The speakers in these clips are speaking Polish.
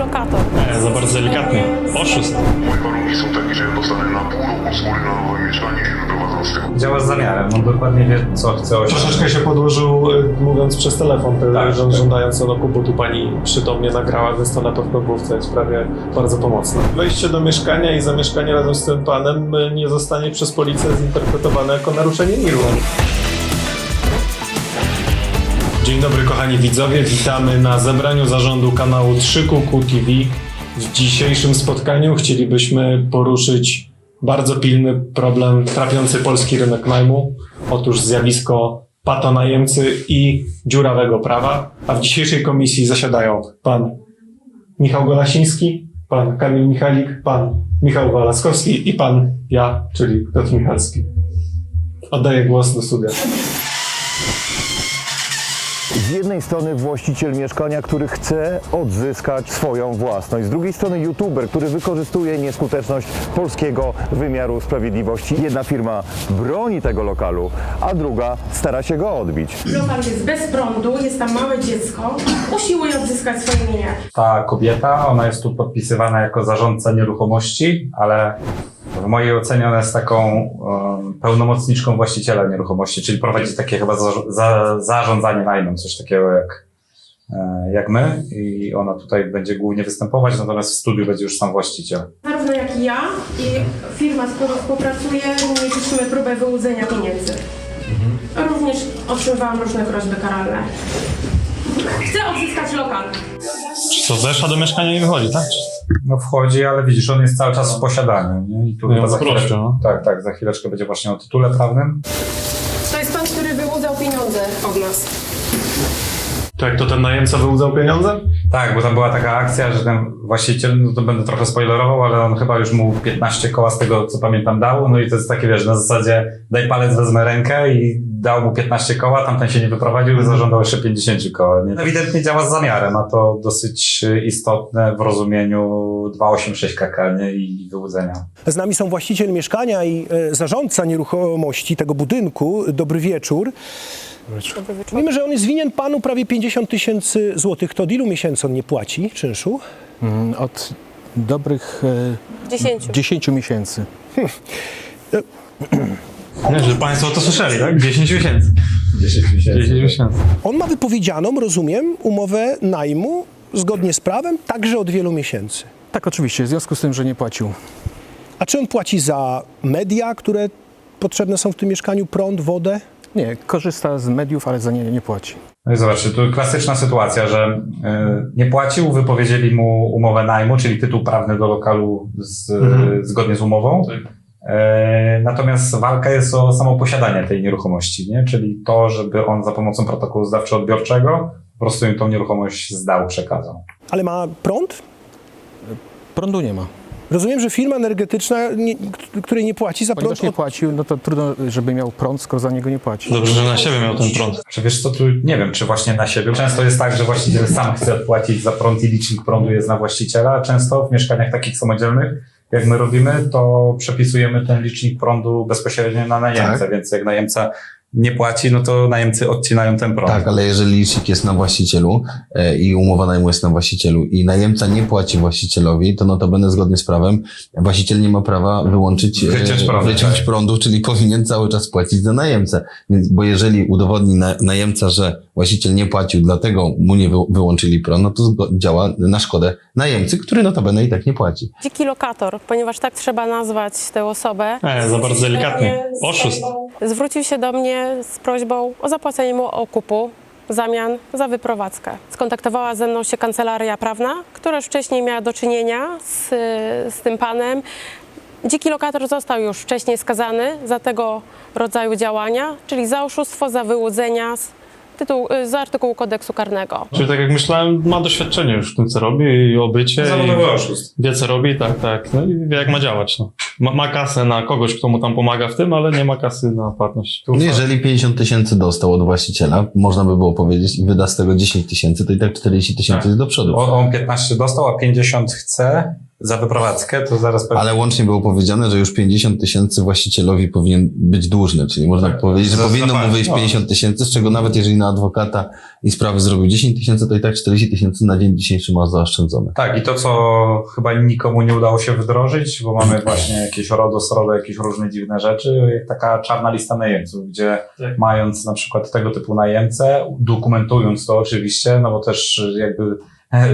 lokator. Nie, za bardzo delikatnie. Oszust. Moje warunki są takie, że ja dostanę na pół roku z góry na nowe mieszkanie i się wyprowadzam z tego. Działa z zamiarem, on dokładnie wie, co chce osiągnąć. Troszeczkę się podłożył, y, mówiąc przez telefon, te- Tak, że tak. żądając no bo tu pani przytomnie nagrała, więc to na pewno było w tej sprawie bardzo pomocne. Wejście do mieszkania i zamieszkanie razem z tym panem y, nie zostanie przez policję zinterpretowane jako naruszenie miru. Dzień dobry kochani widzowie, witamy na zebraniu zarządu kanału 3QQ TV. W dzisiejszym spotkaniu chcielibyśmy poruszyć bardzo pilny problem trapiący polski rynek najmu. Otóż zjawisko patonajemcy i dziurawego prawa. A w dzisiejszej komisji zasiadają pan Michał Golasiński, pan Kamil Michalik, pan Michał Walaskowski i pan ja, czyli Piotr Michalski. Oddaję głos do studia. Z jednej strony właściciel mieszkania, który chce odzyskać swoją własność. Z drugiej strony youtuber, który wykorzystuje nieskuteczność polskiego wymiaru sprawiedliwości. Jedna firma broni tego lokalu, a druga stara się go odbić. Lokal jest bez prądu, jest tam małe dziecko, usiłuje odzyskać swoje mienie. Ta kobieta, ona jest tu podpisywana jako zarządca nieruchomości, ale w mojej ocenie ona jest taką um, pełnomocniczką właściciela nieruchomości, czyli prowadzi takie chyba za, za, zarządzanie najmem, coś takiego jak, e, jak my i ona tutaj będzie głównie występować, natomiast w studiu będzie już sam właściciel. Zarówno jak i ja i firma, z którą współpracuję, mieliśmy próbę wyłudzenia pieniędzy. Również otrzymywałam różne groźby karalne. Chcę odzyskać lokal. Czy to weszła do mieszkania i nie wychodzi, tak? No wchodzi, ale widzisz, on jest cały czas w posiadaniu. Nie? I tu chyba za chwileczkę, no. tak, tak, za chwileczkę będzie właśnie o tytule prawnym. To jest pan, który wyłudzał pieniądze od nas. To jak to ten najemca wyłudzał pieniądze? Tak, bo tam była taka akcja, że ten właściciel, no to będę trochę spoilerował, ale on chyba już mu 15 koła z tego, co pamiętam, dał. No i to jest takie, wiesz, na zasadzie daj palec, wezmę rękę i dał mu 15 koła, tamten się nie wyprowadził i zażądał jeszcze 50 koła. Nie? Ewidentnie działa z zamiarem, a to dosyć istotne w rozumieniu 286 KK nie? i wyłudzenia. Z nami są właściciel mieszkania i e, zarządca nieruchomości tego budynku. Dobry wieczór. Wiemy, że on jest winien panu prawie 50 tysięcy złotych. To od ilu miesięcy on nie płaci czynszu? Mm, Od dobrych e, 10. 10 miesięcy. Nie, że państwo to słyszeli, tak? 10 miesięcy. 10 miesięcy. 10 miesięcy. On ma wypowiedzianą, rozumiem, umowę najmu zgodnie z prawem, także od wielu miesięcy. Tak, oczywiście, w związku z tym, że nie płacił. A czy on płaci za media, które potrzebne są w tym mieszkaniu, prąd, wodę? Nie, korzysta z mediów, ale za nie nie płaci. No i zobaczcie, tu klasyczna sytuacja, że y, nie płacił, wypowiedzieli mu umowę najmu, czyli tytuł prawny do lokalu z, Mhm. zgodnie z umową. E, Natomiast walka jest o samo posiadanie tej nieruchomości, nie? czyli to, żeby on za pomocą protokołu zdawczo-odbiorczego po prostu im tą nieruchomość zdał, przekazał. Ale ma prąd? Prądu nie ma. Rozumiem, że firma energetyczna, nie, której nie płaci za prąd, nie od, płacił, no to trudno, żeby miał prąd, skoro za niego nie płaci. Dobrze, że na siebie miał ten prąd. Czy wiesz co, tu nie wiem, czy właśnie na siebie. Często jest tak, że właściciel sam chce odpłacić za prąd i licznik prądu jest na właściciela. a Często w mieszkaniach takich samodzielnych, jak my robimy, to przepisujemy ten licznik prądu bezpośrednio na najemcę, więc jak najemca nie płaci, no to najemcy odcinają ten prąd. Tak, ale jeżeli licznik jest na właścicielu e, i umowa najmu jest na właścicielu i najemca nie płaci właścicielowi, to notabene zgodnie z prawem właściciel nie ma prawa wyłączyć e, Wyciąć prądu, wyciąć tak. prądu, czyli powinien cały czas płacić za najemcę. Więc, bo jeżeli udowodni na, najemca, że właściciel nie płacił, dlatego mu nie wy, wyłączyli prąd, no to zgo- działa na szkodę najemcy, który notabene i tak nie płaci. Dziki lokator, ponieważ tak trzeba nazwać tę osobę, Nie, za bardzo delikatnie. Oszust. zwrócił się do mnie z prośbą o zapłacenie mu okupu w zamian za wyprowadzkę. Skontaktowała ze mną się kancelaria prawna, która już wcześniej miała do czynienia z, z tym panem. Dziki lokator został już wcześniej skazany za tego rodzaju działania, czyli za oszustwo, za wyłudzenia z, tytułu, z artykułu kodeksu karnego. Czyli tak jak myślałem, ma doświadczenie już w tym, co robi i obycie. Zawodowy oszust. Wie, co robi, tak, tak. No i wie, jak ma działać. No. Ma, ma kasę na kogoś, kto mu tam pomaga w tym, ale nie ma kasy na płatność. No jeżeli 50 tysięcy dostał od właściciela, można by było powiedzieć, i wyda z tego 10 tysięcy, to i tak 40 tysięcy Tak. jest do przodu. On, on 15 dostał, a 50 chce za wyprowadzkę, to zaraz pewnie... Ale łącznie było powiedziane, że już 50 tysięcy właścicielowi powinien być dłużny, czyli można powiedzieć, że powinno mu wyjść no. 50 tysięcy, z czego nawet jeżeli na adwokata i sprawy zrobił 10 tysięcy, to i tak 40 tysięcy na dzień dzisiejszy ma zaoszczędzone. Tak, i to, co chyba nikomu nie udało się wdrożyć, bo mamy właśnie jakieś RODO, SRODO, jakieś różne dziwne rzeczy, jak taka czarna lista najemców, gdzie Tak. mając na przykład tego typu najemcę, dokumentując to oczywiście, no bo też jakby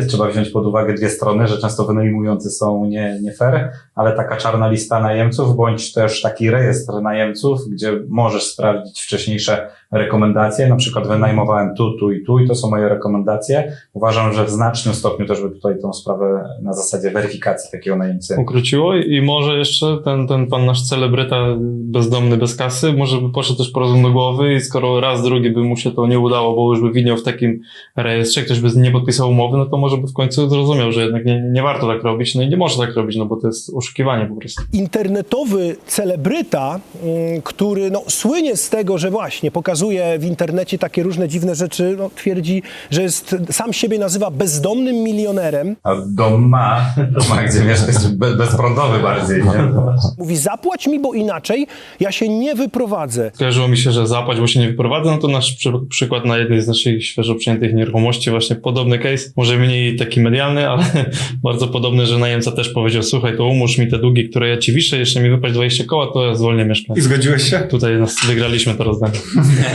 trzeba wziąć pod uwagę dwie strony, że często wynajmujący są nie, nie fair, ale taka czarna lista najemców, bądź też taki rejestr najemców, gdzie możesz sprawdzić wcześniejsze rekomendacje, na przykład wynajmowałem tu, tu i tu i to są moje rekomendacje. Uważam, że w znacznym stopniu też by tutaj tą sprawę na zasadzie weryfikacji takiego najemcy ukróciło i może jeszcze ten, ten pan nasz celebryta bezdomny bez kasy, może by poszedł też po rozum do głowy i skoro raz, drugi by mu się to nie udało, bo już by widniał w takim rejestrze, ktoś by nie podpisał umowy, no to może by w końcu zrozumiał, że jednak nie, nie warto tak robić, no i nie może tak robić, no bo to jest oszukiwanie po prostu. internetowy celebryta, mm, który no, słynie z tego, że właśnie pokazuje w internecie takie różne dziwne rzeczy, no, twierdzi, że jest, sam siebie nazywa bezdomnym milionerem. A dom ma, ma gdzie mieszkać, be, bezprądowy bardziej, nie? Mówi, zapłać mi, bo inaczej ja się nie wyprowadzę. Skojarzyło mi się, że zapłać, bo się nie wyprowadza, no to nasz przy, przykład na jednej z naszych świeżo przyjętych nieruchomości, właśnie podobny case, może mniej taki medialny, ale bardzo podobny, że najemca też powiedział, słuchaj, to umórz mi te długi, które ja ci wiszę, jeszcze mi wypaść 20 koła, to ja zwolnię mieszkanie. I zgodziłeś się? Tutaj nas wygraliśmy to rozdanie.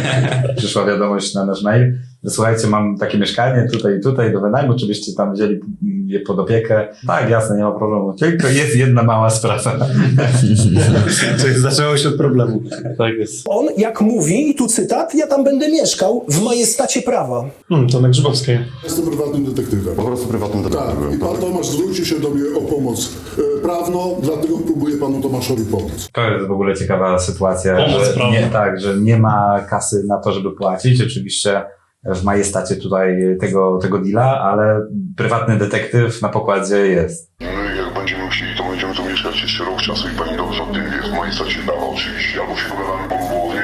Przyszła wiadomość na nasz mail, słuchajcie, mam takie mieszkanie tutaj i tutaj do wynajmu, czy byście tam wzięli je pod opiekę? Tak, jasne, nie ma problemu. Tylko jest jedna mała sprawa. Czyli zaczęło się od problemu. Tak jest. On, jak mówi, i tu cytat, ja tam będę mieszkał w majestacie prawa. Hmm, to na Grzybowskiej. Jestem prywatnym detektywem. Po prostu prywatnym Tak, i pan Tomasz zwrócił się do mnie o pomoc e, prawną, dlatego próbuję panu Tomaszowi pomóc. To jest w ogóle ciekawa sytuacja, Pomoc że prawna. nie, tak, że nie ma kasy na to, żeby płacić. Oczywiście w majestacie tutaj tego, tego deala, ale prywatny detektyw na pokładzie jest. No jak będziemy chcieli, to będziemy tu mieszkać jeszcze rok czasu i pani dobrze o tym wie. W majestacie prawa oczywiście. Albo się dogadamy pomogłowie,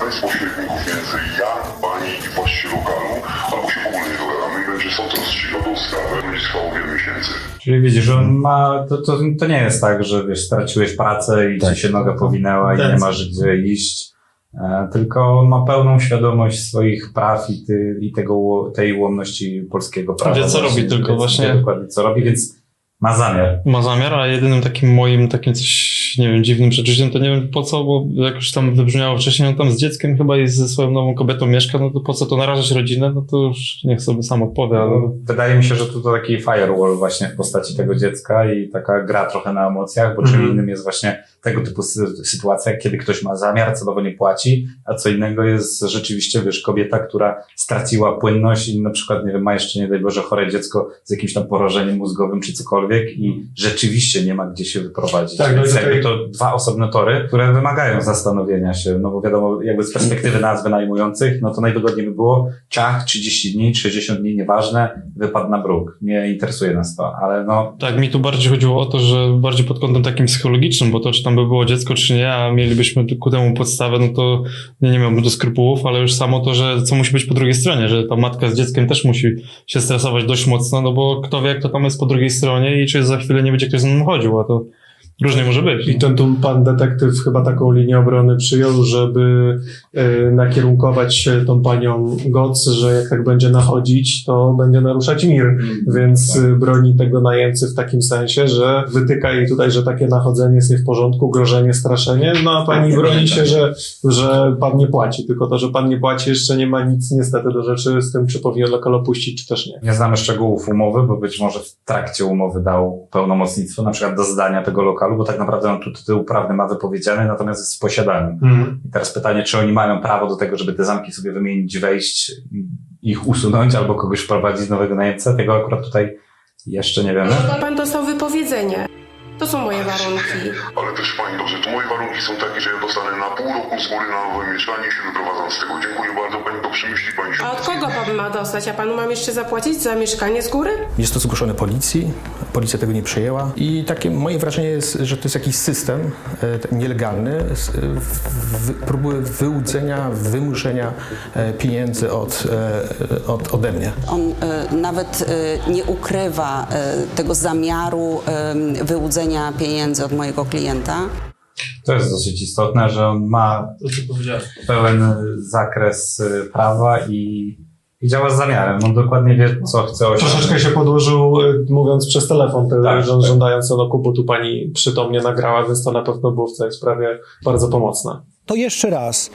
bez pośredników między ja, pani i właściciel lokalu, albo się w ogóle nie dogadamy i będzie sąd rozstrzygał tą sprawę. Będzie trwało wiele miesięcy. Czyli widzisz, że on ma, to, to, to nie jest tak, że wiesz, straciłeś pracę i Tak. ci się noga powinęła i Tak. nie masz gdzie iść. E, tylko on ma pełną świadomość swoich praw i, ty, i tego, tej ułomności polskiego prawa. Wie, co robi, tylko właśnie- dokładnie co robi, więc ma zamiar. ma zamiar, a jedynym takim moim takim coś, nie wiem, dziwnym przeczuciem, to nie wiem po co, bo jak już tam wybrzmiało wcześniej, on tam z dzieckiem chyba i ze swoją nową kobietą mieszka, no to po co to narażać rodzinę, no to już niech sobie sam odpowie, ale Wydaje mi się, że tu to taki firewall właśnie w postaci tego dziecka i taka gra trochę na emocjach, bo czym Mhm. innym jest właśnie tego typu sy- sytuacja, kiedy ktoś ma zamiar, celowo nie płaci, a co innego jest rzeczywiście, wiesz, kobieta, która straciła płynność i na przykład, nie wiem, ma jeszcze, nie daj Boże, chore dziecko z jakimś tam porażeniem mózgowym czy cokolwiek i rzeczywiście nie ma gdzie się wyprowadzić. Tak, no i Więc to dwa osobne tory, które wymagają zastanowienia się, no bo wiadomo, jakby z perspektywy nas wynajmujących, no to najwygodniej by było ciach, 30 dni, 60 dni, nieważne, wypadł na bruk. Nie interesuje nas to, ale no, Tak, mi tu bardziej chodziło o to, że bardziej pod kątem takim psychologicznym, bo to, czy tam by było dziecko, czy nie, a mielibyśmy ku temu podstawę, no to nie, nie miałbym do skrupułów, ale już samo to, że co musi być po drugiej stronie, że ta matka z dzieckiem też musi się stresować dość mocno, no bo kto wie, kto tam jest po drugiej stronie i czy za chwilę nie będzie ktoś z nim chodził, a to różnie może być. I ten tu pan detektyw chyba taką linię obrony przyjął, żeby y, nakierunkować się tą panią Goc, że jak tak będzie nachodzić, to będzie naruszać mir. Więc y, broni tego najemcy w takim sensie, że wytyka jej tutaj, że takie nachodzenie jest nie w porządku, grożenie, straszenie, no a pani broni się, że, że pan nie płaci. Tylko to, że pan nie płaci jeszcze nie ma nic niestety do rzeczy z tym, czy powinien lokal opuścić, czy też nie. nie znamy szczegółów umowy, bo być może w trakcie umowy dał pełnomocnictwo, na przykład do zdania tego lokalu, bo tak naprawdę on tu tytuł prawny ma wypowiedziany, natomiast jest w posiadaniu. I teraz pytanie, czy oni mają prawo do tego, żeby te zamki sobie wymienić, wejść, ich usunąć albo kogoś wprowadzić nowego najemcę? Tego akurat tutaj jeszcze nie wiemy. Pan dostał wypowiedzenie. To są moje warunki. Ale też pani dobrze, to moje warunki są takie, że ja dostanę na pół roku z góry na nowe mieszkanie i się wyprowadzam z tego. Dziękuję bardzo, pani to przemyśli, pani się A od kogo pan ma dostać? A panu mam jeszcze zapłacić za mieszkanie z góry? Jest to zgłoszone policji, policja tego nie przyjęła i takie moje wrażenie jest, że to jest jakiś system e, nielegalny, w, próby wyłudzenia, wymuszenia e, pieniędzy od, e, od, ode mnie. On e, nawet e, nie ukrywa e, tego zamiaru e, wyłudzenia pieniędzy od mojego klienta. To jest dosyć istotne, że on ma pełen zakres y, prawa i, i działa z zamiarem. On dokładnie wie, co chce osiągnąć. Troszeczkę się podłożył, y, mówiąc przez telefon, te, Tak, że, tak. żądając okupu, tu pani przytomnie nagrała, więc to na pewno było w tej sprawie bardzo pomocne. To jeszcze raz.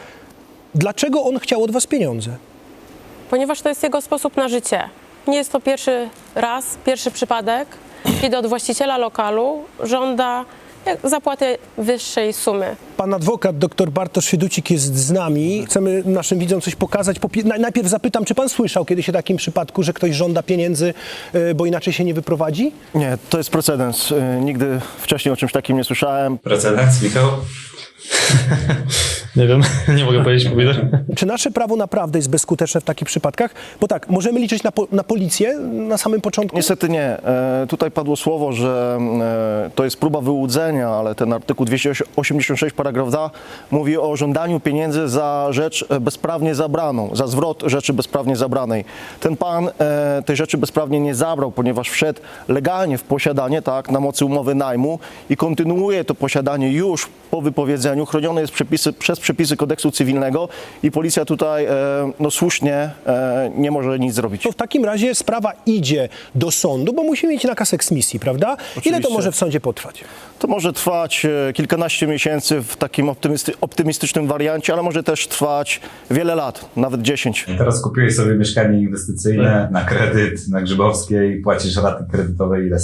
Dlaczego on chciał od was pieniądze? Ponieważ to jest jego sposób na życie. Nie jest to pierwszy raz, pierwszy przypadek, kiedy od właściciela lokalu żąda zapłaty wyższej sumy. Pan adwokat dr Bartosz Fieducik jest z nami. Chcemy naszym widzom coś pokazać. Najpierw zapytam, czy pan słyszał kiedyś o takim przypadku, że ktoś żąda pieniędzy, e, bo inaczej się nie wyprowadzi? Nie, to jest precedens. Y, Nigdy wcześniej o czymś takim nie słyszałem. Precedens, Michał? Nie wiem, nie mogę powiedzieć, powiedzieć. Czy nasze prawo naprawdę jest bezskuteczne w takich przypadkach? Bo tak, możemy liczyć na, po- na policję na samym początku? Niestety nie. E, tutaj padło słowo, że e, to jest próba wyłudzenia, ale ten artykuł 286 paragraf 2 mówi o żądaniu pieniędzy za rzecz e, bezprawnie zabraną, za zwrot rzeczy bezprawnie zabranej. Ten pan e, tej rzeczy bezprawnie nie zabrał, ponieważ wszedł legalnie w posiadanie, tak, na mocy umowy najmu i kontynuuje to posiadanie już po wypowiedzeniu. Chronione jest przepisy, przez przepisy kodeksu cywilnego i policja tutaj e, no, słusznie e, nie może nic zrobić. To w takim razie sprawa idzie do sądu, bo musi mieć nakaz eksmisji, prawda? Ile to Oczywiście. może w sądzie potrwać? To może trwać e, kilkanaście miesięcy w takim optymisty, optymistycznym wariancie, ale może też trwać wiele lat, nawet 10. Teraz kupiłeś sobie mieszkanie inwestycyjne na kredyt na Grzybowskiej, płacisz raty kredytowe ile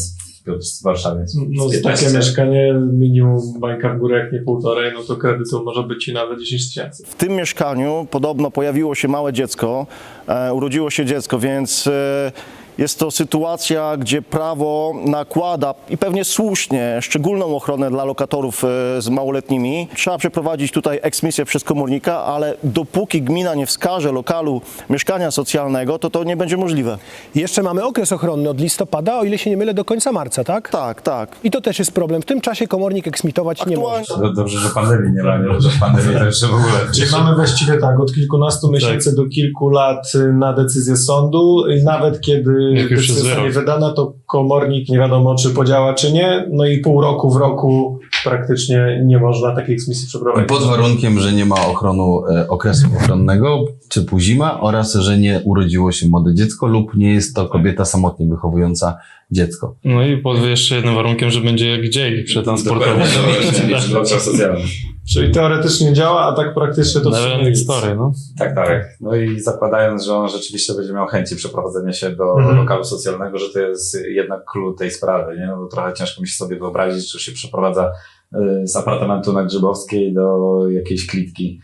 z- w Warszawie? Z No, z 15? takie mieszkanie minimum bańka w górę, jak nie półtorej, no to kredytu może być i nawet 10 tysięcy. W tym mieszkaniu podobno pojawiło się małe dziecko, e, urodziło się dziecko, więc e, jest to sytuacja, gdzie prawo nakłada i pewnie słusznie szczególną ochronę dla lokatorów e, z małoletnimi. Trzeba przeprowadzić tutaj eksmisję przez komornika, ale dopóki gmina nie wskaże lokalu mieszkania socjalnego, to to nie będzie możliwe. Jeszcze mamy okres ochronny od listopada, o ile się nie mylę, do końca marca, tak? Tak, tak. I to też jest problem. W tym czasie komornik eksmitować nie może. Aktualnie- Dobrze, że pandemii nie ma, że pandemii to jeszcze w ogóle. Czyli mamy właściwie tak, od kilkunastu miesięcy do kilku lat y, na decyzję sądu i nawet kiedy Jak już zostanie wydana, to komornik nie wiadomo, czy podziała, czy nie. No i pół roku w roku praktycznie nie można takiej eksmisji przeprowadzić. Pod warunkiem, że nie ma ochronu, e, okresu ochronnego typu zima oraz, że nie urodziło się młode dziecko lub nie jest to kobieta samotnie wychowująca dziecko. No i pod jeszcze jednym warunkiem, że będzie jak dzień przetransportowy. Dokładnie, socjalny. Czyli teoretycznie działa, a tak praktycznie to w sumie Never nic. story, no. Tak, tak. No i zakładając, że on rzeczywiście będzie miał chęci przeprowadzenia się do Mhm. lokalu socjalnego, że to jest jednak klucz tej sprawy, nie? No bo trochę ciężko mi się sobie wyobrazić, że się przeprowadza y, z apartamentu na Grzybowskiej do jakiejś klitki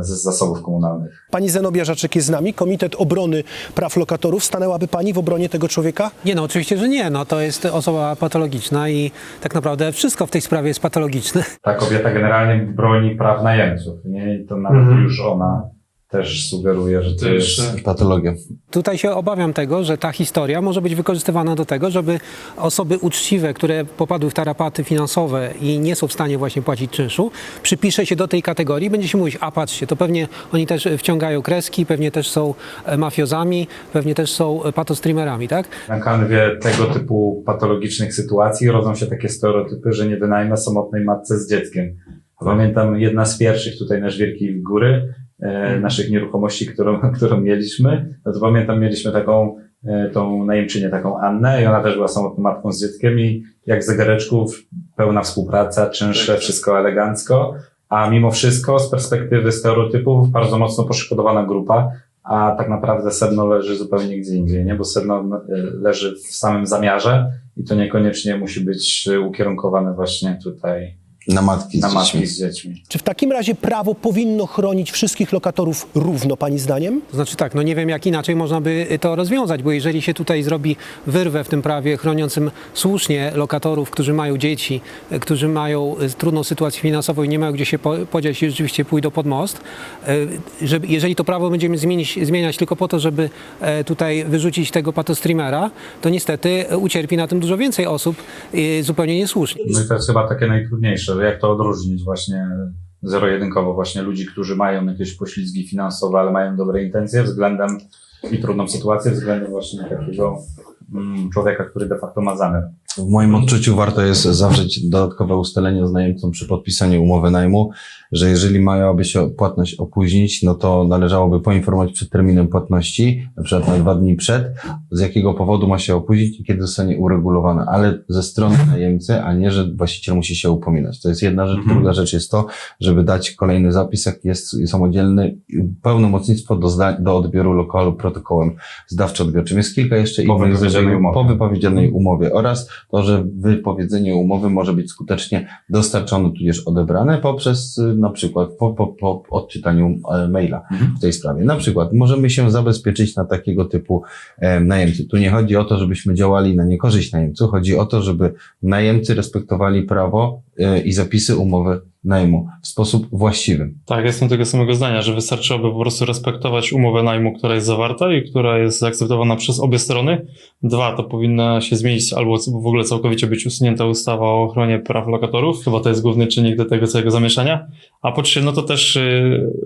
z zasobów komunalnych. Pani Zenobia Żaczek jest z nami, Komitet Obrony Praw Lokatorów. Stanęłaby Pani w obronie tego człowieka? Nie, no oczywiście, że nie. No, to jest osoba patologiczna i tak naprawdę wszystko w tej sprawie jest patologiczne. Ta kobieta generalnie broni praw najemców, nie? I to nawet Mhm. już ona też sugeruje, że to, jest... jeszcze- Patologia. Tutaj się obawiam tego, że ta historia może być wykorzystywana do tego, żeby osoby uczciwe, które popadły w tarapaty finansowe i nie są w stanie właśnie płacić czynszu, przypisze się do tej kategorii, będzie się mówić, a patrzcie, to pewnie oni też wciągają kreski, pewnie też są e, mafiozami, pewnie też są e, patostreamerami, tak? Na kanwie tego typu patologicznych sytuacji rodzą się takie stereotypy, że nie wynajmę samotnej matce z dzieckiem. Pamiętam jedna z pierwszych tutaj na Żwirki Góry, naszych nieruchomości, którą, którą mieliśmy, no to pamiętam mieliśmy taką e, tą najemczynię, taką Annę i ona też była samotną matką z dzieckiem i jak zegareczków, pełna współpraca, czynsze, wszystko elegancko, a mimo wszystko z perspektywy stereotypów bardzo mocno poszkodowana grupa, a tak naprawdę sedno leży zupełnie gdzie indziej, nie? Bo sedno e, leży w samym zamiarze i to niekoniecznie musi być e, ukierunkowane właśnie tutaj Na matki z na dziećmi. matki z dziećmi. Czy w takim razie prawo powinno chronić wszystkich lokatorów równo, pani zdaniem? To znaczy tak, no nie wiem jak inaczej można by to rozwiązać, bo jeżeli się tutaj zrobi wyrwę w tym prawie chroniącym słusznie lokatorów, którzy mają dzieci, e, którzy mają e, trudną sytuację finansową i nie mają gdzie się po- podziać i rzeczywiście pójdą pod most, e, żeby, jeżeli to prawo będziemy zmienić, zmieniać tylko po to, żeby tutaj wyrzucić tego patostreamera, to niestety ucierpi na tym dużo więcej osób zupełnie niesłusznie. No i to jest chyba takie najtrudniejsze, że jak to odróżnić właśnie zero-jedynkowo właśnie ludzi, którzy mają jakieś poślizgi finansowe, ale mają dobre intencje względem i trudną sytuację względem właśnie takiego mm, człowieka, który de facto ma zamiar. W moim odczuciu warto jest zawrzeć dodatkowe ustalenie z najemcą przy podpisaniu umowy najmu, że jeżeli miałaby się płatność opóźnić, no to należałoby poinformować przed terminem płatności, na przykład na dwa dni przed, z jakiego powodu ma się opóźnić i kiedy zostanie uregulowane, ale ze strony najemcy, a nie, że właściciel musi się upominać. To jest jedna rzecz. Mhm. Druga rzecz jest to, żeby dać kolejny zapis, jak jest samodzielny, pełnomocnictwo do, do odbioru lokalu protokołem zdawczo-odbiorczym. Jest kilka jeszcze innych po wypowiedzianej umowie oraz to, że wypowiedzenie umowy może być skutecznie dostarczone tudzież odebrane poprzez y, na przykład po, po, po odczytaniu e, maila Mhm. w tej sprawie. Na przykład możemy się zabezpieczyć na takiego typu e, najemcy. Tu nie chodzi o to, żebyśmy działali na niekorzyść najemców, chodzi o to, żeby najemcy respektowali prawo e, i zapisy umowy najmu w sposób właściwy. Tak, jestem tego samego zdania, że wystarczyłoby po prostu respektować umowę najmu, która jest zawarta i która jest zaakceptowana przez obie strony. Dwa, to powinna się zmienić albo w ogóle całkowicie być usunięta ustawa o ochronie praw lokatorów. Chyba to jest główny czynnik do tego całego zamieszania. A po trzy, no to też,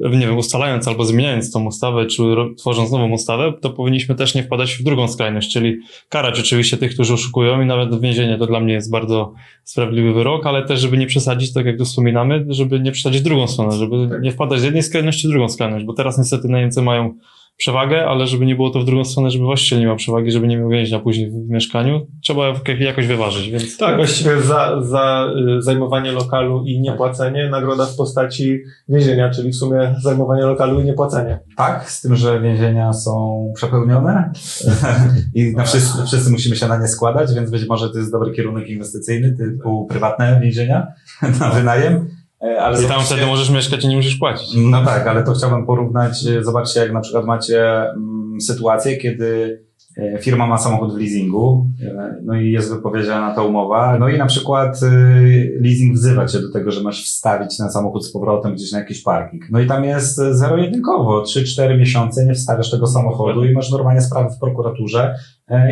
yy, nie wiem, ustalając albo zmieniając tą ustawę, czy tworząc nową ustawę, to powinniśmy też nie wpadać w drugą skrajność, czyli karać oczywiście tych, którzy oszukują i nawet więzienie to dla mnie jest bardzo sprawiedliwy wyrok, ale też, żeby nie przesadzić, tak jak tu wspominamy, żeby nie przesadzić w drugą stronę, żeby nie wpadać z jednej skrajności w drugą skrajność, bo teraz niestety najemcy mają przewagę, ale żeby nie było to w drugą stronę, żeby właściciel nie miał przewagi, żeby nie miał więźnia później w mieszkaniu, trzeba jak- jakoś wyważyć, więc Tak, właściwie za, za y, zajmowanie lokalu i niepłacenie nagroda w postaci więzienia, czyli w sumie zajmowanie lokalu i niepłacenie. Tak, z tym, że więzienia są przepełnione i na wszyscy, wszyscy musimy się na nie składać, więc być może to jest dobry kierunek inwestycyjny, typu prywatne więzienia na wynajem. E, Ale i tam wtedy możesz mieszkać i nie musisz płacić. No tak, ale to chciałbym porównać. e, Zobaczcie, jak na przykład macie mm, sytuację, kiedy e, firma ma samochód w leasingu, no i jest wypowiedziana ta umowa, no i na przykład leasing wzywa cię do tego, że masz wstawić ten samochód z powrotem gdzieś na jakiś parking. No i tam jest zero-jedynkowo, 3-4 miesiące nie wstawiasz tego samochodu i masz normalnie sprawę w prokuraturze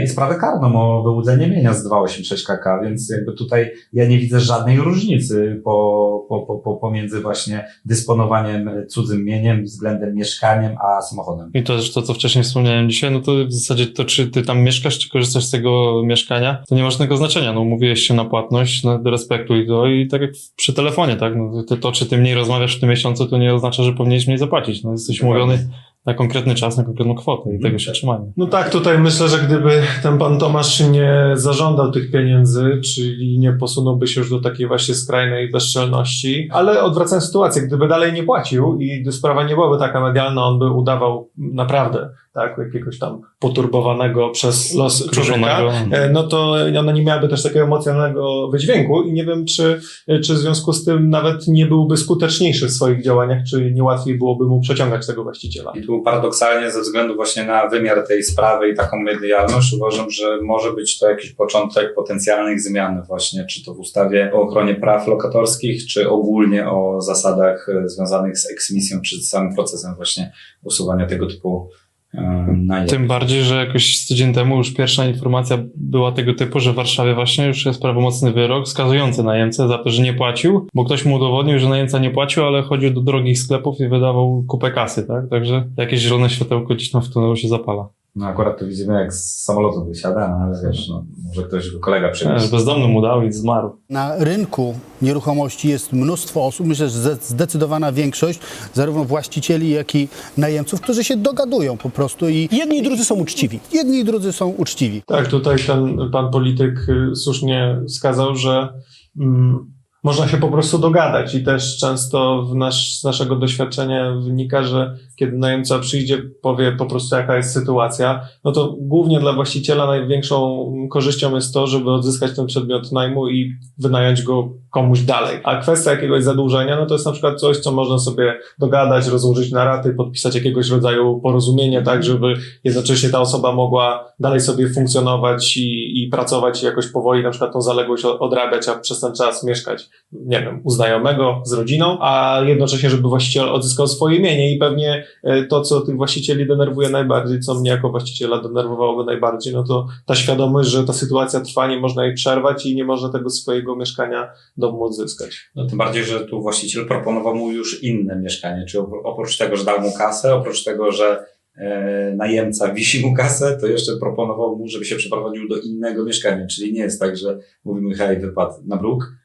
i sprawę karną o wyłudzenie mienia z 286 KK, więc jakby tutaj ja nie widzę żadnej różnicy po, po, po, po, pomiędzy właśnie dysponowaniem cudzym mieniem względem mieszkaniem, a samochodem. I to też to, co wcześniej wspomniałem dzisiaj, no to w zasadzie to, czy ty tam mieszkasz, czy korzystasz z tego mieszkania, to nie ma żadnego znaczenia. No umówiłeś się na płatność, no respektuj to i tak jak przy telefonie, tak? No, ty, to, czy ty mniej rozmawiasz w tym miesiącu, to nie oznacza, że powinieneś mniej zapłacić. No jesteś umówiony na konkretny czas, na konkretną kwotę i tego się trzymajmy. No tak, tutaj myślę, że gdyby ten pan Tomasz nie zażądał tych pieniędzy, czyli nie posunąłby się już do takiej właśnie skrajnej bezczelności, ale odwracając sytuację, gdyby dalej nie płacił i sprawa nie byłaby taka medialna, on by udawał naprawdę, tak, jakiegoś tam poturbowanego przez los człowieka, e, no to ona nie miałaby też takiego emocjonalnego wydźwięku i nie wiem, czy, czy w związku z tym nawet nie byłby skuteczniejszy w swoich działaniach, czy nie łatwiej byłoby mu przeciągać tego właściciela. I tu paradoksalnie ze względu właśnie na wymiar tej sprawy i taką medialność uważam, że może być to jakiś początek potencjalnych zmian właśnie, czy to w ustawie o ochronie praw lokatorskich, czy ogólnie o zasadach e, związanych z eksmisją, czy z samym procesem właśnie usuwania tego typu najemów. Tym bardziej, że jakoś tydzień temu już pierwsza informacja była tego typu, że w Warszawie właśnie już jest prawomocny wyrok skazujący najemcę za to, że nie płacił, bo ktoś mu udowodnił, że najemca nie płacił, ale chodził do drogich sklepów i wydawał kupę kasy, tak? Także jakieś zielone światełko gdzieś tam w tunelu się zapala. No akurat to widzimy jak z samolotu wysiada, no ale wiesz, no, może ktoś go kolega przyniósł. Bezdomny mu dał i zmarł. Na rynku nieruchomości jest mnóstwo osób, myślę, że zde- zdecydowana większość, zarówno właścicieli, jak i najemców, którzy się dogadują po prostu i Jedni i drudzy są uczciwi. jedni i drudzy są uczciwi. Tak, tutaj ten pan polityk y, słusznie wskazał, że mm, można się po prostu dogadać i też często w nasz, z naszego doświadczenia wynika, że kiedy najemca przyjdzie, powie po prostu jaka jest sytuacja, no to głównie dla właściciela największą korzyścią jest to, żeby odzyskać ten przedmiot najmu i wynająć go komuś dalej. A kwestia jakiegoś zadłużenia, no to jest na przykład coś, co można sobie dogadać, rozłożyć na raty, podpisać jakiegoś rodzaju porozumienie, tak, żeby jednocześnie ta osoba mogła dalej sobie funkcjonować i, i pracować i jakoś powoli na przykład tą zaległość odrabiać, a przez ten czas mieszkać, nie wiem, u znajomego, z rodziną, a jednocześnie, żeby właściciel odzyskał swoje mienie i pewnie e, to, co tych właścicieli denerwuje najbardziej, co mnie jako właściciela denerwowałoby najbardziej, no to ta świadomość, że ta sytuacja trwa, nie można jej przerwać i nie można tego swojego mieszkania domu odzyskać. No tym bardziej, że tu właściciel proponował mu już inne mieszkanie, czyli opr- oprócz tego, że dał mu kasę, oprócz tego, że e, najemca wisi mu kasę, to jeszcze proponował mu, żeby się przeprowadził do innego mieszkania, czyli nie jest tak, że mówimy, hej, wypadł na bruk,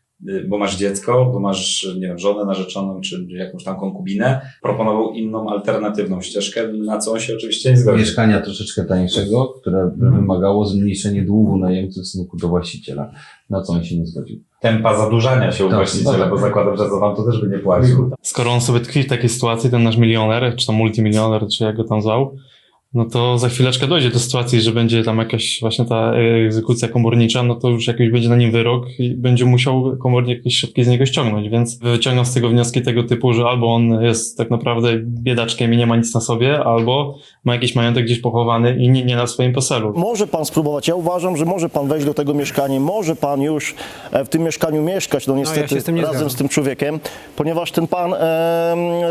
bo masz dziecko, bo masz, nie wiem, żonę narzeczoną, czy jakąś tam konkubinę, proponował inną, alternatywną ścieżkę, na co on się oczywiście nie zgodził. Mieszkania troszeczkę tańszego, które by wymagało zmniejszenia długu najemcy w stosunku do właściciela, na co on się nie zgodził. Tempa zadłużania się u Tak, właściciela, tak. bo zakładam, że za wam to też by nie płacił. Skoro on sobie tkwi w takiej sytuacji, ten nasz milioner, czy tam multimilioner, czy jak go tam zwał, no to za chwileczkę dojdzie do sytuacji, że będzie tam jakaś właśnie ta egzekucja komornicza, no to już jakiś będzie na nim wyrok i będzie musiał komornik jakieś środki z niego ściągnąć, więc wyciągam z tego wnioski tego typu, że albo on jest tak naprawdę biedaczkiem i nie ma nic na sobie, albo ma jakiś majątek gdzieś pochowany i nie, nie na swoim PESEL-u. Może pan spróbować. Ja uważam, że może pan wejść do tego mieszkania, może pan już e, w tym mieszkaniu mieszkać, no ja niestety się z tym nie razem zgadzam. z tym człowiekiem, ponieważ ten pan em,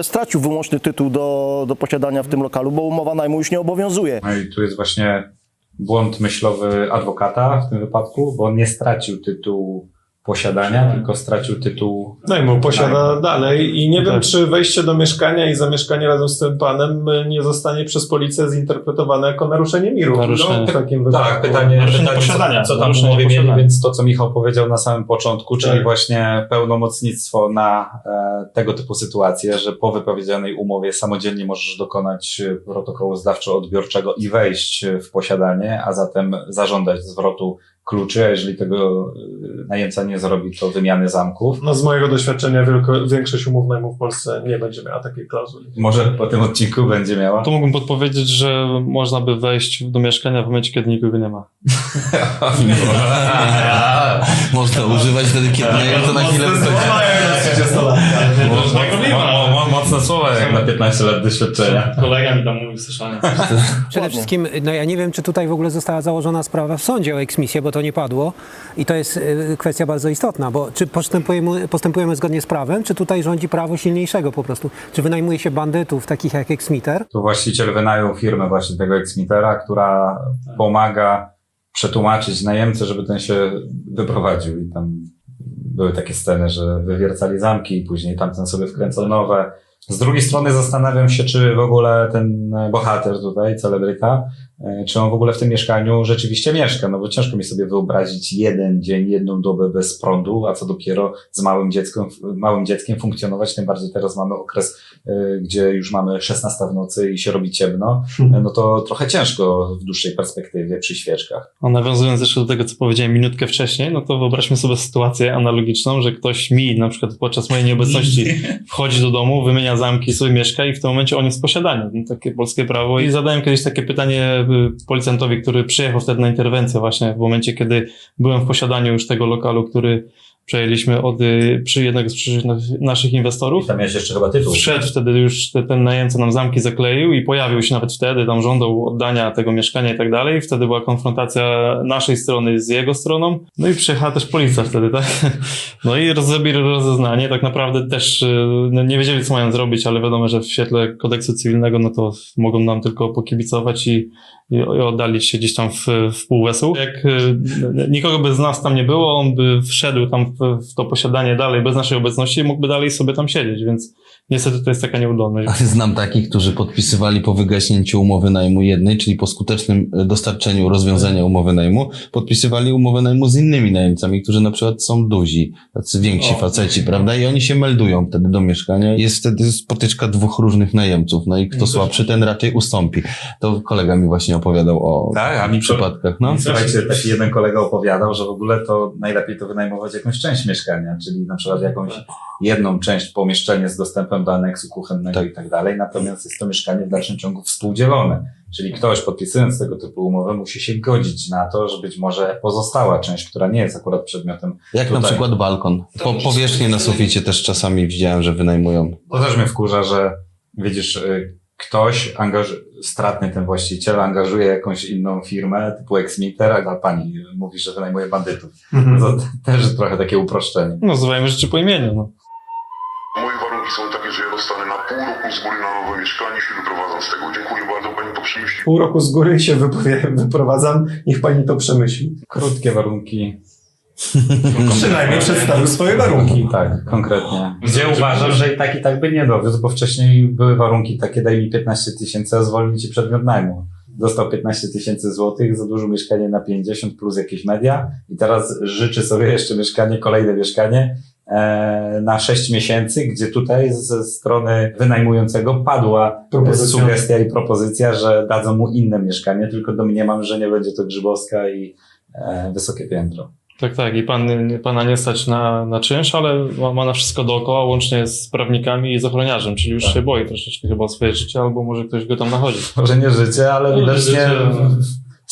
stracił wyłączny tytuł do, do posiadania w tym lokalu, bo umowa najmu już nie obowiązuje. No i tu jest właśnie błąd myślowy adwokata w tym wypadku, bo on nie stracił tytułu posiadania, tylko stracił tytuł Najmu posiada dalej i nie wiem, Tak. czy wejście do mieszkania i zamieszkanie razem z tym panem y, nie zostanie przez policję zinterpretowane jako naruszenie miru. Naruszenie. No, w takim Tak, wypadku. pytanie, Naruszenie pytanie posiadania, co, co tam umowie mieli, posiadania. więc to, co Michał powiedział na samym początku, czyli Tak. właśnie pełnomocnictwo na e, tego typu sytuacje, że po wypowiedzianej umowie samodzielnie możesz dokonać e, protokołu zdawczo-odbiorczego i wejść e, w posiadanie, a zatem zażądać zwrotu kluczy, a jeżeli tego e, najemca nie zrobi, to wymiany zamków. No z mojego doświadczenia wielko, większość umów najmu w Polsce nie będzie miała takiej klauzuli. Może po tym odcinku będzie miała. To mógłbym podpowiedzieć, że można by wejść do mieszkania w momencie, kiedy nikogo nie ma. Można używać wtedy, kiedy najemca na chwilę wychodzi. Mo- mo- Mocne słowa jak na 15 lat doświadczenia. Kolega mi tam mówił słyszałem. Przede wszystkim, no ja nie wiem, czy tutaj w ogóle została założona sprawa w sądzie o eksmisję, bo to nie padło. I to jest y, kwestia bardzo istotna, bo czy postępujemy, postępujemy zgodnie z prawem, czy tutaj rządzi prawo silniejszego po prostu? Czy wynajmuje się bandytów, takich jak eksmiter? Tu właściciel wynajął firmę właśnie tego eksmitera, która pomaga przetłumaczyć najemcę, żeby ten się wyprowadził. I tam były takie sceny, że wywiercali zamki i później tamten sobie wkręcał nowe. Z drugiej strony zastanawiam się, czy w ogóle ten bohater tutaj, celebryta, czy on w ogóle w tym mieszkaniu rzeczywiście mieszka, no bo ciężko mi sobie wyobrazić jeden dzień, jedną dobę bez prądu, a co dopiero z małym dzieckiem, małym dzieckiem funkcjonować, tym bardziej teraz mamy okres, e, gdzie już mamy 16 w nocy i się robi ciemno, e, no to trochę ciężko w dłuższej perspektywie przy świeczkach. A nawiązując jeszcze do tego, co powiedziałem minutkę wcześniej, no to wyobraźmy sobie sytuację analogiczną, że ktoś mi na przykład podczas mojej nieobecności wchodzi do domu, wymienia zamki, sobie mieszka i w tym momencie on jest. No, takie polskie prawo. I zadałem kiedyś takie pytanie policjantowi, który przyjechał wtedy na interwencję właśnie w momencie, kiedy byłem w posiadaniu już tego lokalu, który przejęliśmy od y, przy jednego z przyszłych naszych inwestorów. Tam miałeś jeszcze chyba tytuł. Wszedł wtedy już te, ten najemca nam zamki zakleił i pojawił się nawet wtedy, tam żądał oddania tego mieszkania i tak dalej. Wtedy była konfrontacja naszej strony z jego stroną. No i przyjechała też policja wtedy, tak? No i zrobili rozeznanie. Tak naprawdę też y, no, nie wiedzieli, co mają zrobić, ale wiadomo, że w świetle kodeksu cywilnego, no to mogą nam tylko pokibicować i, i, oddalić się gdzieś tam w, w półwesół. Jak y, nikogo by z nas tam nie było, on by wszedł tam w, w to posiadanie dalej bez naszej obecności i mógłby dalej sobie tam siedzieć, więc niestety to jest taka nieudolność. Ale znam takich, którzy podpisywali po wygaśnięciu umowy najmu jednej, czyli po skutecznym e, dostarczeniu rozwiązania umowy najmu, podpisywali umowę najmu z innymi najemcami, którzy na przykład są duzi, tacy więksi O. faceci, prawda? I oni się meldują wtedy do mieszkania. Jest wtedy spotyczka dwóch różnych najemców, no i kto No to- słabszy, ten raczej ustąpi. To kolega mi właśnie opowiadał o Tak, a mi przypadkach, no. Słuchajcie, taki jeden kolega opowiadał, że w ogóle to najlepiej to wynajmować jakąś część mieszkania, czyli na przykład jakąś jedną część pomieszczenie z dostępem do aneksu kuchennego i tak dalej, natomiast jest to mieszkanie w dalszym ciągu współdzielone. Czyli ktoś podpisując tego typu umowę musi się godzić na to, że być może pozostała część, która nie jest akurat przedmiotem Jak na tutaj- przykład balkon. Po, powierzchnię na suficie też czasami widziałem, że wynajmują. To też mnie wkurza, że widzisz, y, ktoś angaż... stratny ten właściciel angażuje jakąś inną firmę typu Exmiter, a pani mówi, że wynajmuje bandytów. Mhm. To też trochę takie uproszczenie. No, nazywajmy rzeczy po imieniu. No. Warunki są takie, że ja dostanę na pół roku z góry na nowe mieszkanie, się wyprowadzam z tego. Dziękuję bardzo, pani to przemyśli. Pół roku z góry się wyprowadzam, niech pani to przemyśli. Krótkie warunki. Przynajmniej przedstawił swoje warunki. Tak, konkretnie. Gdzie uważam, że i tak i tak by nie dowiózł, bo wcześniej były warunki takie, daj mi 15 tysięcy, a zwolni ci przedmiot najmu. Dostał 15 tysięcy złotych, zadłużył mieszkanie na 50 plus jakieś media i teraz życzy sobie jeszcze mieszkanie, kolejne mieszkanie na 6 miesięcy, gdzie tutaj ze strony wynajmującego padła Propozycja. sugestia i propozycja, że dadzą mu inne mieszkanie, tylko domniemam, że nie będzie to Grzybowska i e, wysokie piętro. Tak, tak. I pan, pana nie stać na, na czynsz, ale ma, ma na wszystko dookoła, łącznie z prawnikami i z ochroniarzem, czyli już Tak. się boi troszeczkę chyba o swoje życie, albo może ktoś go tam nachodzi. Może nie życie, ale widocznie życie, no.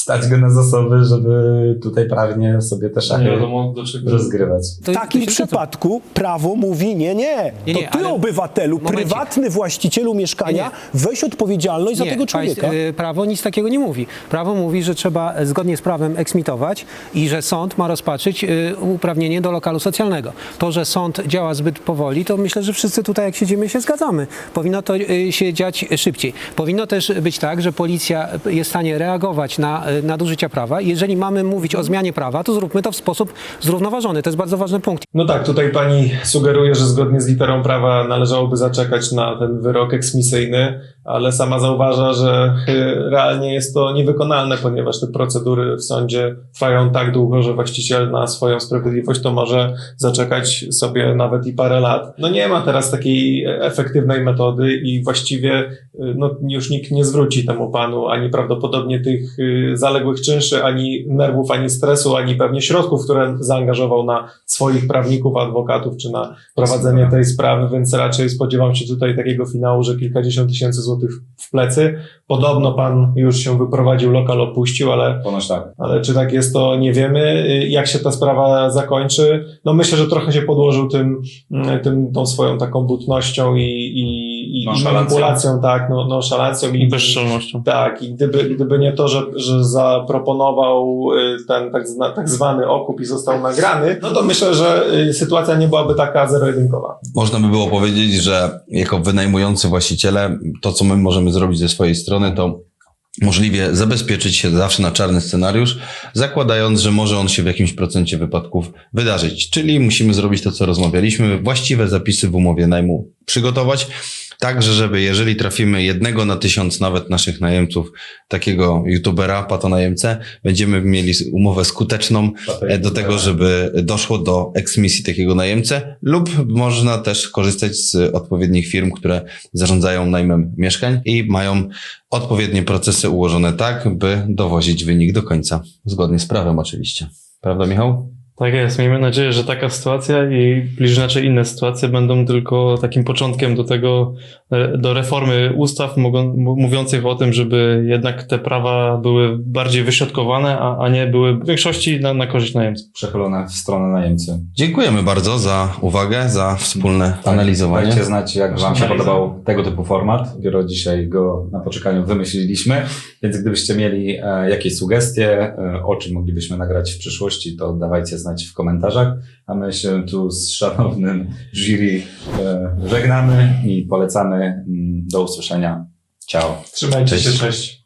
Stać go na zasoby, żeby tutaj prawnie sobie te Nie szachy wiadomo do czego. rozgrywać. W takim przypadku prawo mówi nie, nie. Nie, To nie, ty, ale- obywatelu, Momencik. prywatny właścicielu mieszkania, weź odpowiedzialność za Nie, tego człowieka. państw- y, prawo nic takiego nie mówi. Prawo mówi, że trzeba e, zgodnie z prawem eksmitować i że sąd ma rozpatrzyć y, uprawnienie do lokalu socjalnego. To, że sąd działa zbyt powoli, to myślę, że wszyscy tutaj, jak siedzimy, się zgadzamy. Powinno to y, się dziać szybciej. Powinno też być tak, że policja jest w stanie reagować na y, nadużycia prawa. Jeżeli mamy mówić o zmianie prawa, to zróbmy to w sposób zrównoważony. To jest bardzo ważny punkt. No tak, tutaj pani sugeruje, że zgodnie z literą prawa należałoby zaczekać na ten wyrok eksmisyjny, ale sama zauważa, że realnie jest to niewykonalne, ponieważ te procedury w sądzie trwają tak długo, że właściciel na swoją sprawiedliwość to może zaczekać sobie nawet i parę lat. No nie ma teraz takiej efektywnej metody i właściwie y, no, już nikt nie zwróci temu panu ani prawdopodobnie tych y, zaległych czynszy, ani nerwów, ani stresu, ani pewnie środków, które zaangażował na swoich prawników, adwokatów, czy na prowadzenie tej sprawy, więc raczej spodziewam się tutaj takiego finału, że kilkadziesiąt tysięcy złotych w plecy. Podobno pan już się wyprowadził, lokal opuścił, ale Ponoć tak. ale czy tak jest, to nie wiemy. Jak się ta sprawa zakończy? No myślę, że trochę się podłożył tym, mm, tym tą swoją taką butnością i, i, i Nonszalancją. manipulacją, tak, no, nonszalancją i Bezczelnością. tak, i gdyby, gdyby nie to, że, że zaproponował y, ten tak, zna, tak zwany okup i został nagrany, no to myślę, że y, sytuacja nie byłaby taka zero-jedynkowa. Można by było powiedzieć, że jako wynajmujący właściciele, to co my możemy zrobić ze swojej strony, to możliwie zabezpieczyć się zawsze na czarny scenariusz, zakładając, że może on się w jakimś procencie wypadków wydarzyć. Czyli musimy zrobić to, co rozmawialiśmy, właściwe zapisy w umowie najmu przygotować, Także, żeby jeżeli trafimy jednego na tysiąc nawet naszych najemców, takiego youtubera, patonajemcę, będziemy mieli umowę skuteczną e, do tego, żeby doszło do eksmisji takiego najemcę lub można też korzystać z odpowiednich firm, które zarządzają najmem mieszkań i mają odpowiednie procesy ułożone tak, by dowozić wynik do końca. Zgodnie z prawem oczywiście. Prawda Michał? Tak jest. Miejmy nadzieję, że taka sytuacja i bliżej inaczej inne sytuacje będą tylko takim początkiem do tego, e, do reformy ustaw mogą, mówiących o tym, żeby jednak te prawa były bardziej wyśrodkowane, a, a nie były w większości na, na korzyść najemców. Przechylone w stronę najemcy. Dziękujemy bardzo za uwagę, za wspólne analizowanie. Dajcie znać, jak Wam się podobał tego typu format. Dopiero dzisiaj go na poczekaniu wymyśliliśmy, więc gdybyście mieli e, jakieś sugestie, e, o czym moglibyśmy nagrać w przyszłości, to dawajcie znać w komentarzach. A my się tu z szanownym jury e, żegnamy i polecamy. Mm, Do usłyszenia. Ciao. Trzymajcie Cześć. się, cześć.